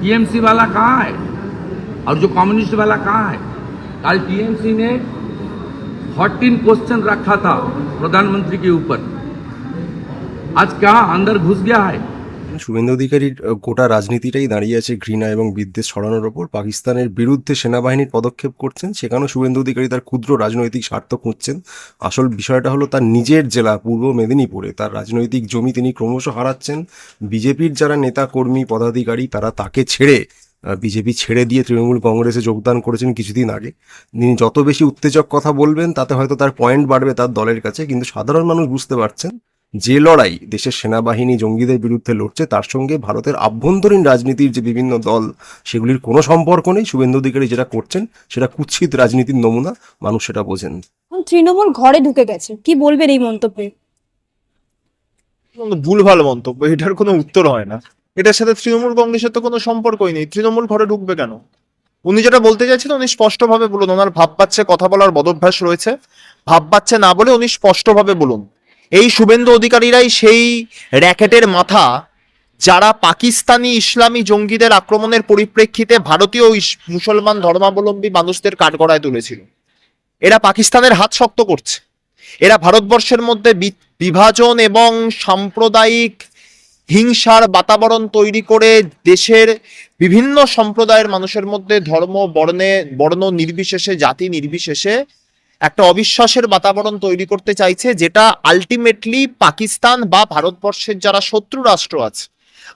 TMC वाला कहाँ है? और जो कम्युनिस्ट वाला कहाँ है? कल टीएमसी ने 14 क्वेश्चन रखा था प्रधानमंत्री के ऊपर। आज कहाँ अंदर घुस गया है? শুভেন্দু অধিকারীর গোটা রাজনীতিটাই দাঁড়িয়ে আছে ঘৃণা এবং বিদ্বেষ ছড়ানোর ওপর। পাকিস্তানের বিরুদ্ধে সেনাবাহিনীর পদক্ষেপ করছেন, সেখানেও শুভেন্দু অধিকারী তার ক্ষুদ্র রাজনৈতিক স্বার্থ খুঁজছেন। আসল বিষয়টা হলো তার নিজের জেলা, পূর্ব মেদিনীপুরে। তার রাজনৈতিক জমি তিনি ক্রমশ হারাচ্ছেন। বিজেপির যারা নেতা, কর্মী, পদাধিকারী, তারা তাকে ছেড়ে বিজেপি ছেড়ে দিয়ে তৃণমূল কংগ্রেসে যোগদান করেছেন কিছুদিন আগে। তিনি যত বেশি উত্তেজক কথা বলবেন, তাতে হয়তো তার পয়েন্ট বাড়বে তার দলের কাছে, কিন্তু সাধারণ মানুষ বুঝতে পারছেন যে লড়াই দেশের সেনাবাহিনী জঙ্গিদের বিরুদ্ধে লড়ছে তার সঙ্গে ভারতের আভ্যন্তরীণ রাজনীতির যে বিভিন্ন দল সেগুলির কোনো সম্পর্ক নেই। শুভেন্দু অধিকারী যেটা করছেন সেটা কুৎসিত রাজনীতির নমুনা মানুষ সেটা বোঝেন। তৃণমূল ঘরে ঢুকে গেছে। কি বলবেন এই মন্তব্যে? ভুলভাল মন্তব্য এটার কোনো উত্তর হয় না। এটার সাথে তৃণমূল কংগ্রেসের তো কোনো সম্পর্কই নেই। তৃণমূল ঘরে ঢুকবে কেন? উনি যেটা বলতে চাইছেন উনি স্পষ্টভাবে বলুন। ওনার ভাব পাচ্ছে কথা বলার বদভ্যাস রয়েছে। ভাব পাচ্ছে না বলে উনি স্পষ্টভাবে বলুন। এই শুভেন্দু অধিকারীরাই সেই র্যাকেটের মাথা যারা পাকিস্তানি ইসলামী জঙ্গিদের আক্রমণের পরিপ্রেক্ষিতে ভারতীয় মুসলমান ধর্মাবলম্বী মানুষদের কাঠগড়ায় তুলেছিল। এরা পাকিস্তানের হাত শক্ত করছে। এরা ভারতবর্ষের মধ্যে বিভাজন এবং সাম্প্রদায়িক হিংসার বাতাবরণ তৈরি করে দেশের বিভিন্ন সম্প্রদায়ের মানুষের মধ্যে ধর্ম, বর্ণে বর্ণ নির্বিশেষে, জাতি নির্বিশেষে একটা অবিশ্বাসের বাতাবরণ তৈরি করতে চাইছে, যেটা আলটিমেটলি পাকিস্তান বা ভারতবর্ষের যারা শত্রু রাষ্ট্র আছে,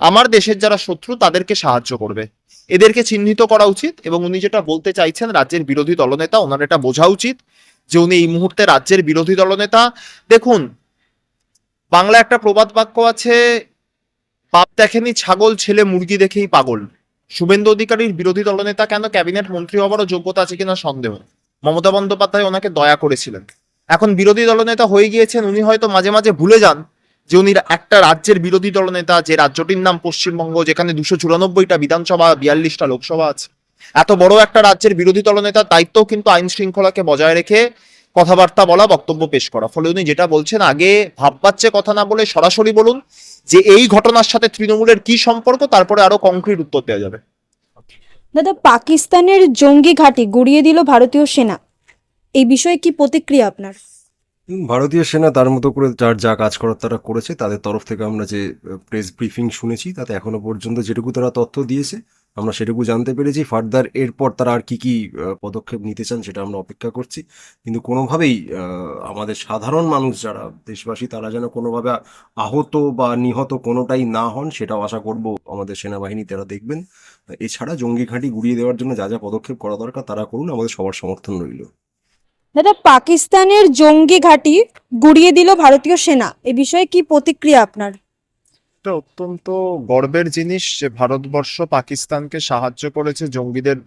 আমার দেশের যারা শত্রু, তাদেরকে সাহায্য করবে। এদেরকে চিহ্নিত করা উচিত এবং উনি যেটা বলতে চাইছেন, রাজ্যের বিরোধী দলনেতা, ওনার এটা বোঝা উচিত যে উনি এই মুহূর্তে রাজ্যের বিরোধী দলনেতা। দেখুন বাংলা একটা প্রবাদ বাক্য আছে, বাপ দেখেনি ছাগল, ছেলে মুরগি দেখেই পাগল। শুভেন্দু অধিকারীর বিরোধী দলনেতা কেন? ক্যাবিনেট মন্ত্রী হওয়ারও যোগ্যতা আছে কিনা সন্দেহ। মমতা বন্দ্যোপাধ্যায় ওনাকে দয়া করেছিলেন। এখন বিরোধী দলনেতা হয়ে গিয়েছেন, উনি হয়তো মাঝে মাঝে ভুলে যান যে উনি একটা রাজ্যের বিরোধী দলনেতা, যে রাজ্যটির নাম পশ্চিমবঙ্গ, যেখানে দুশো চুরানব্বইটা বিধানসভা, বিয়াল্লিশটা লোকসভা আছে। এত বড় একটা রাজ্যের বিরোধী দলনেতার দায়িত্ব কিন্তু আইন শৃঙ্খলাকে বজায় রেখে কথাবার্তা বলা, বক্তব্য পেশ করা। ফলে উনি যেটা বলছেন, আগে ভাববাচ্চে কথা না বলে সরাসরি বলুন যে এই ঘটনার সাথে তৃণমূলের কি সম্পর্ক, তারপরে আরও কংক্রিট উত্তর দেওয়া যাবে। দাদা, পাকিস্তানের জঙ্গি ঘাঁটি গুড়িয়ে দিল ভারতীয় সেনা। এই বিষয়ে কি প্রতিক্রিয়া আপনার? ভারতীয় সেনা তার মতো করে যার যা কাজ করার তারা করেছে, তাদের তরফ থেকে আমরা যে প্রেস ব্রিফিং শুনেছি, তাতে এখনও পর্যন্ত যেটুকু তারা তথ্য দিয়েছে আমরা সেটুকু জানতে পেরেছি। ফার্দার এরপর তারা আর কি কি পদক্ষেপ নিতে চান সেটা আমরা অপেক্ষা করছি। কিন্তু কোনোভাবেই আমাদের সাধারণ মানুষ যারা, দেশবাসী তারা যেন কোনোভাবে আহত বা নিহত কোনোটাই না হন সেটাও আশা করব আমাদের সেনাবাহিনী, তারা দেখবেন। এছাড়া জঙ্গি ঘাঁটি গুড়িয়ে দেওয়ার জন্য যা যা পদক্ষেপ করা দরকার তারা করুন, আমাদের সবার সমর্থন রইল। দাদা, পাকিস্তানের জঙ্গি ঘাঁটি গুড়িয়ে দিল ভারতীয় সেনা। এ বিষয়ে কি প্রতিক্রিয়া আপনার? এটা অত্যন্ত গর্বের জিনিস যে ভারতবর্ষ পাকিস্তানকে সাহায্য করেছে জঙ্গিদের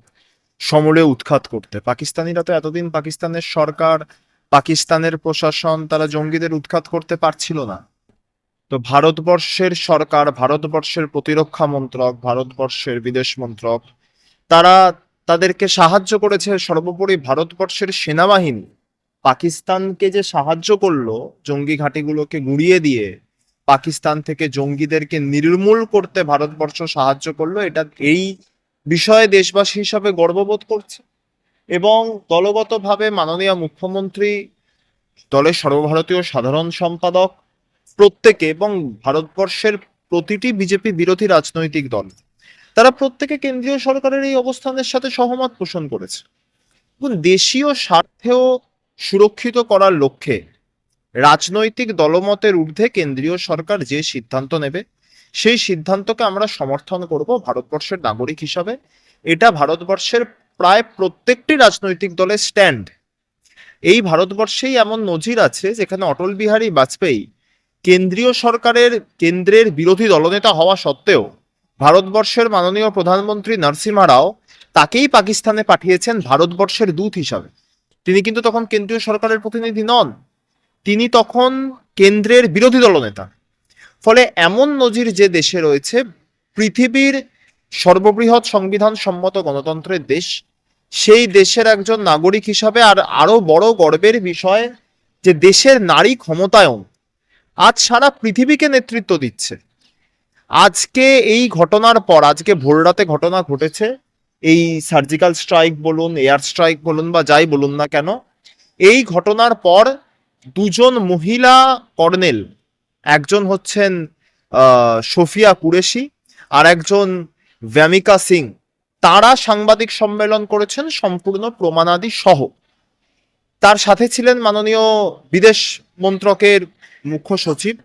সমূলে উৎখাত করতে। পাকিস্তানিরা তো এতদিন পাকিস্তানের সরকার, পাকিস্তানের প্রশাসন, তারা জঙ্গিদের উৎখাত করতে পারছিল না। তো ভারতবর্ষের সরকার, ভারতবর্ষের প্রতিরক্ষা মন্ত্রক, ভারতবর্ষের বিদেশ মন্ত্রক, তারা তাদেরকে সাহায্য করেছে সর্বোপরি ভারতবর্ষের সেনাবাহিনী। পাকিস্তানকে যে সাহায্য করল জঙ্গি ঘাঁটিগুলোকে গুড়িয়ে দিয়ে পাকিস্তান থেকে জঙ্গিদেরকে নির্মূল করতে ভারতবর্ষ সাহায্য করল, এটা এই বিষয়ে দেশবাসী হিসাবে গর্ববোধ করছে। এবং দলগতভাবে মাননীয় মুখ্যমন্ত্রী, দলের সর্বভারতীয় সাধারণ সম্পাদক প্রত্যেকে এবং ভারতবর্ষের প্রতিটি বিজেপি বিরোধী রাজনৈতিক দল, তারা প্রত্যেকে কেন্দ্রীয় সরকারের এই অবস্থানের সাথে সহমত পোষণ করেছে। দেশীয় স্বার্থেও সুরক্ষিত করার লক্ষ্যে রাজনৈতিক দলমতের ঊর্ধ্বে কেন্দ্রীয় সরকার যে সিদ্ধান্ত নেবে, সেই সিদ্ধান্তকে আমরা সমর্থন করব ভারতবর্ষের নাগরিক হিসাবে। এটা ভারতবর্ষের প্রায় প্রত্যেকটি রাজনৈতিক দলের স্ট্যান্ড। এই ভারতবর্ষেই এমন নজির আছে যেখানে অটল বিহারী বাজপেয়ী কেন্দ্রীয় সরকারের কেন্দ্রের বিরোধী দলনেতা হওয়া সত্ত্বেও ভারতবর্ষের মাননীয় প্রধানমন্ত্রী নরসিমহা রাও তাকেই পাকিস্তানে পাঠিয়েছেন ভারতবর্ষের দূত হিসাবে। তিনি কিন্তু তখন কেন্দ্রীয় সরকারের প্রতিনিধি নন। তিনি তখন কেন্দ্রের বিরোধী দলনেতা ফলে এমন নজির যে দেশে রয়েছে, পৃথিবীর সর্ববৃহৎ সংবিধান সম্মত গণতন্ত্রের দেশ, সেই দেশের একজন নাগরিক হিসাবে আর আরও বড় গর্বের বিষয় যে দেশের নারী ক্ষমতায়ন আজ সারা পৃথিবীকে নেতৃত্ব দিচ্ছে। আজকে এই ঘটনার পর, আজকে ভোররাতে ঘটনা ঘটেছে, এই সার্জিক্যাল স্ট্রাইক বলুন, এয়ার স্ট্রাইক বলুন বা যাই বলুন না কেন, এই ঘটনার পর দুজন মহিলা কর্নেল। একজন হচ্ছেন সোফিয়া কুরেশি আর একজন ভ্যামিকা সিং। তারা সাংবাদিক সম্মেলন করেছেন সম্পূর্ণ প্রমাণাদি সহ। তার সাথে ছিলেন মাননীয় বিদেশ মন্ত্রকের মুখ্য সচিব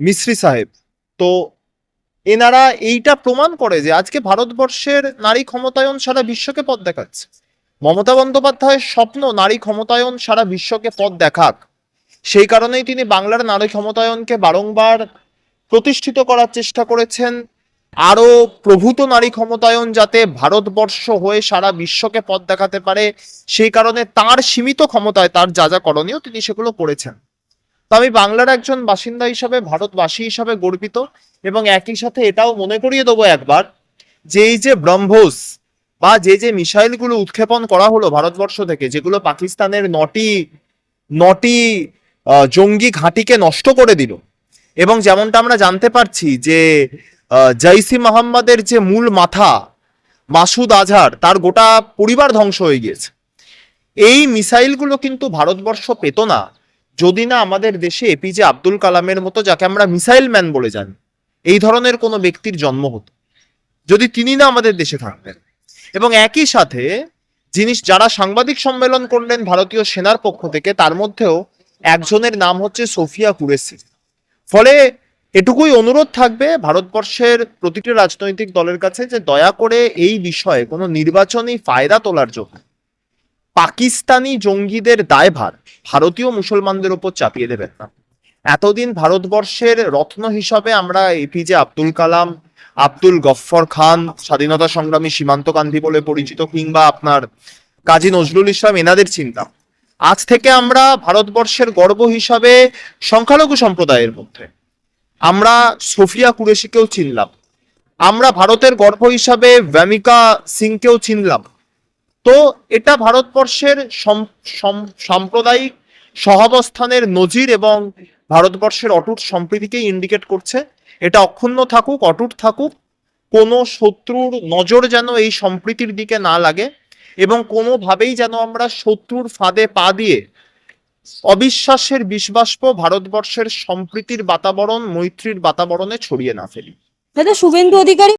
মিশ্রি সাহেব। তো এনারা এইটা প্রমাণ করে যে আজকে ভারতবর্ষের নারী ক্ষমতায়ন সারা বিশ্বকে পথ দেখাচ্ছে। মমতা বন্দ্যোপাধ্যায়ের স্বপ্ন নারী ক্ষমতায়ন সারা বিশ্বকে পথ দেখাক। সেই কারণেই তিনি বাংলার নারী ক্ষমতায়নকে বারংবার প্রতিষ্ঠিত করার চেষ্টা করেছেন। আরও প্রভূত নারী ক্ষমতায়ন যাতে ভারতবর্ষ হয়ে সারা বিশ্বকে পথ দেখাতে পারে, সেই কারণে তার সীমিত ক্ষমতায় তার যা যা করণীয় তিনি সেগুলো করেছেন। তো আমি বাংলার একজন বাসিন্দা হিসাবে, ভারতবাসী হিসাবে গর্বিত এবং একই সাথে এটাও মনে করিয়ে দেবো একবার যে এই যে ব্রহ্মোস বা যে যে মিসাইলগুলো উৎক্ষেপণ করা হলো ভারতবর্ষ থেকে, যেগুলো পাকিস্তানের নটি নটি জঙ্গি ঘাঁটিকে নষ্ট করে দিল। এবং যেমনটা আমরা জানতে পারছি যে জৈসি মোহাম্মদের যে মূল মাথা, মাসুদ আজহার, তার গোটা পরিবার ধ্বংস হয়ে গিয়েছে। এই মিসাইলগুলো কিন্তু ভারতবর্ষ পেত না, যদি না আমাদের দেশে এপিজে আব্দুল কালামের মতো, যাকে আমরা মিসাইল ম্যান বলে জানি, এই ধরনের কোনো ব্যক্তির জন্ম হতো। যদি তিনি না আমাদের দেশে থাকতেন। এবং একই সাথে জিনিস যারা সাংবাদিক সম্মেলন করলেন ভারতীয় সেনার পক্ষ থেকে, তার মধ্যেও একজনের নাম হচ্ছে সোফিয়া কুরেসি ফলে এটুকুই অনুরোধ থাকবে ভারতবর্ষের প্রতিটি রাজনৈতিক দলের কাছে যে দয়া করে এই বিষয়ে কোনো নির্বাচনী ফায়দা তোলার জন্য পাকিস্তানি জঙ্গিদের দায়ভার ভারতীয় মুসলমানদের উপর চাপিয়ে দেবেন না। এতদিন ভারতবর্ষের রত্ন হিসাবে আমরা এপিজে আব্দুল কালাম আব্দুল গফফর খান, স্বাধীনতা সংগ্রামী সীমান্ত গান্ধী বলে পরিচিত, কিংবা আপনার কাজী নজরুল ইসলাম, এনাদের চিন্তা। আজ থেকে আমরা ভারতবর্ষের গর্ব হিসাবে সংখ্যালঘু সম্প্রদায়ের মধ্যে। আমরা সোফিয়া কুরেশিকেও চিনলাম। আমরা ভারতের গর্ব হিসাবে ভ্যামিকা সিংকেও চিনলাম। তো এটা ভারতবর্ষের সম- সম- সাম্প্রদায়িক সহাবস্থানের নজির এবং ভারতবর্ষের অটুট সম্প্রীতিকে ইন্ডিকেট করছে। এটা অক্ষুণ্ণ থাকুক, অটুট থাকুক, কোনো শত্রুর নজর যেন এই সম্প্রীতির দিকে না লাগে এবং কোনোভাবেই যেন আমরা শত্রুর ফাঁদে পা দিয়ে অবিশ্বাসের বিশ্বাস্প ভারতবর্ষের সম্প্রীতির বাতাবরণ, মৈত্রীর বাতাবরণে ছড়িয়ে না ফেলি। দাদা, শুভেন্দু অধিকারী